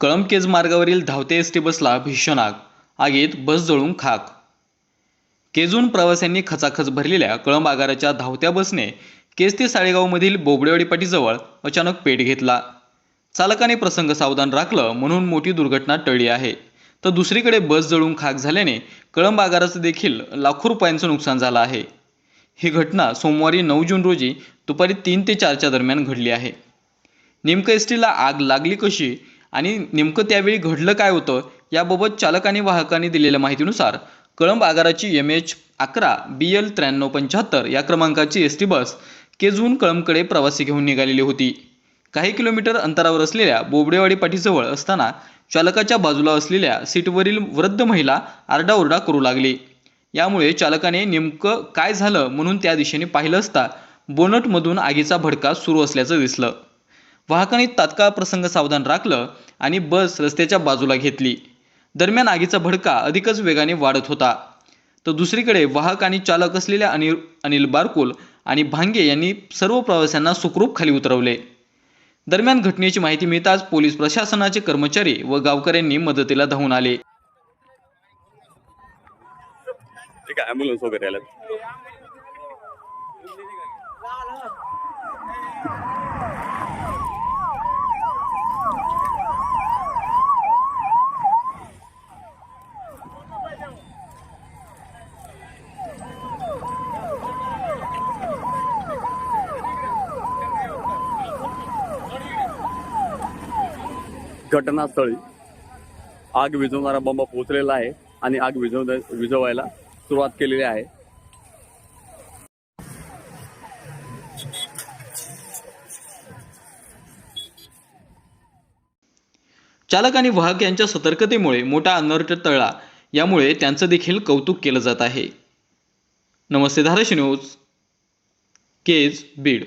कळमकेज केज मार्गावरील धावत्या S T बसला भीषण आग आगीत बस जळून खाक. केजून प्रवाशांनी खचाखच भरलेल्या कळंब आगाराच्या धावत्या बसने केज ते साळेगावमधील बोबडेवाडी पाटीजवळ अचानक पेट घेतला. चालकाने प्रसंग सावधान राखलं म्हणून मोठी दुर्घटना टळली आहे. तर दुसरीकडे बस जळून खाक झाल्याने कळंब आगाराचं देखील लाखो रुपयांचं नुकसान झालं आहे. ही घटना सोमवारी नऊ जून रोजी दुपारी तीन ते चारच्या दरम्यान घडली आहे. नेमकं एस टीला आग लागली कशी? आणि नेमकं त्यावेळी घडलं काय होतं याबाबत चालक आणि वाहकांनी दिलेल्या माहितीनुसार कळंब आगाराची एम एच अकरा बी एल त्र्याण्णव पंच्याहत्तर या क्रमांकाची एस टी बस केजून कळंबकडे प्रवासी घेऊन निघालेली होती. काही किलोमीटर अंतरावर असलेल्या बोबडेवाडी पाठीजवळ असताना चालकाच्या बाजूला असलेल्या सीटवरील वृद्ध महिला आरडाओरडा करू लागली. यामुळे चालकाने नेमकं काय झालं म्हणून त्या दिशेने पाहिलं असता बोनटमधून आगीचा भडका सुरू असल्याचं दिसलं. वाहकाने तात्काळ प्रसंग सावधान राखलं आणि बस रस्त्याच्या बाजूला घेतली. दरम्यान आगीचा भडका अधिकच वेगाने वाढत होता. तर दुसरीकडे वाहक आणि चालक असलेल्या अनिल अनिल बारकुल आणि भांगे यांनी सर्व प्रवाशांना सुखरूप खाली उतरवले. दरम्यान घटनेची माहिती मिळताच पोलीस प्रशासनाचे कर्मचारी व गावकऱ्यांनी मदतीला धावून आले. ॲम्ब्युलन्स वगैरे आल्यात घटनास्थळी आग विझवणारा बंब पोहोचलेला आहे आणि आग विझव विझवायला सुरुवात केलेली आहे. चालक आणि वाहक यांच्या सतर्कतेमुळे मोठा अनर्थ तळला यामुळे त्यांचं देखील कौतुक केलं जात आहे. नमस्ते धाराशी न्यूज केज बीड.